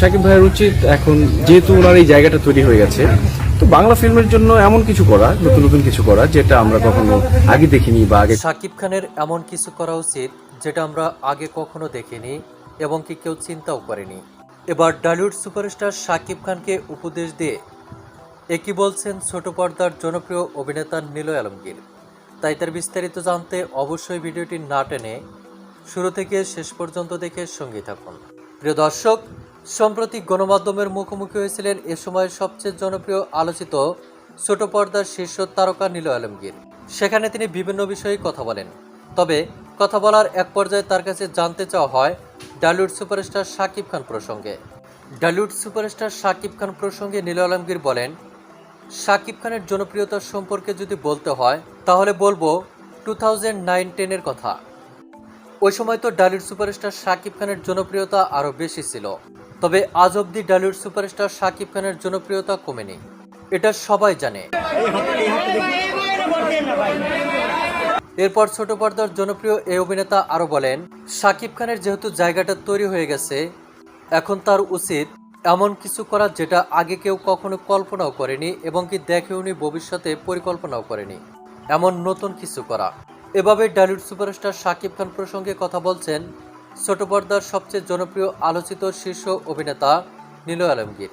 শাকিব ভাইয়ের উচিত এখন যেহেতু ওনার এই জায়গাটা তৈরি হয়ে গেছে, তো বাংলা ফিল্মের জন্য এমন কিছু করা, নতুন নতুন কিছু করা, যেটা আমরা কখনো আগে দেখিনি বা আগে শাকিব খানের এমন কিছু করা উচিত যেটা আমরা আগে কখনো দেখিনি এবং কি কেউ চিন্তাও করেনি। এবার ডালিউড সুপারস্টার শাকিব খানকে উপদেশ দিয়ে একই বলছেন ছোট পর্দার জনপ্রিয় অভিনেতা নিলয় আলমগীর। তাই তার বিস্তারিত জানতে অবশ্যই ভিডিওটি না টেনে শুরু থেকে শেষ পর্যন্ত দেখে সঙ্গী থাকুন। প্রিয় দর্শক সম্প্রতি গণমাধ্যমের মুখোমুখি হয়েছিলেন এ সময়ের সবচেয়ে জনপ্রিয় আলোচিত ছোট পর্দার শীর্ষ তারকা নীল আলমগীর। সেখানে তিনি বিভিন্ন বিষয়ে কথা বলেন। তবে কথা বলার এক পর্যায়ে তার কাছে জানতে চাওয়া হয় ডালিউড সুপারস্টার শাকিব খান প্রসঙ্গে। ডালিউড সুপারস্টার শাকিব খান প্রসঙ্গে নীল আলমগীর বলেন, শাকিব খানের জনপ্রিয়তা সম্পর্কে যদি বলতে হয়, তাহলে বলব টু থাউজেন্ড নাইন টেনের কথা। ওই সময় তো ডালিউড সুপারস্টার শাকিব খানের জনপ্রিয়তা আরও বেশি ছিল। তবে আজ অবধি ডালিউড সুপারস্টার শাকিব খানের জনপ্রিয়তা কমেনি। এটা সবাই জানে। এরপর ছোট পর্দার জনপ্রিয় এই অভিনেতা আরও বলেন, শাকিব খানের যেহেতু জায়গাটা তৈরি হয়ে গেছে, এখন তার উচিত এমন কিছু করা যেটা আগে কেউ কখনো কল্পনাও করেনি এবং কি দেখেওনি ভবিষ্যতে পরিকল্পনাও করেনি। এমন নতুন কিছু করা। এভাবে ডালিউড সুপারস্টার শাকিব খান প্রসঙ্গে কথা বলছেন ছোট পর্দার সবচেয়ে জনপ্রিয় আলোচিত শীর্ষ অভিনেতা নীল আলমগীর।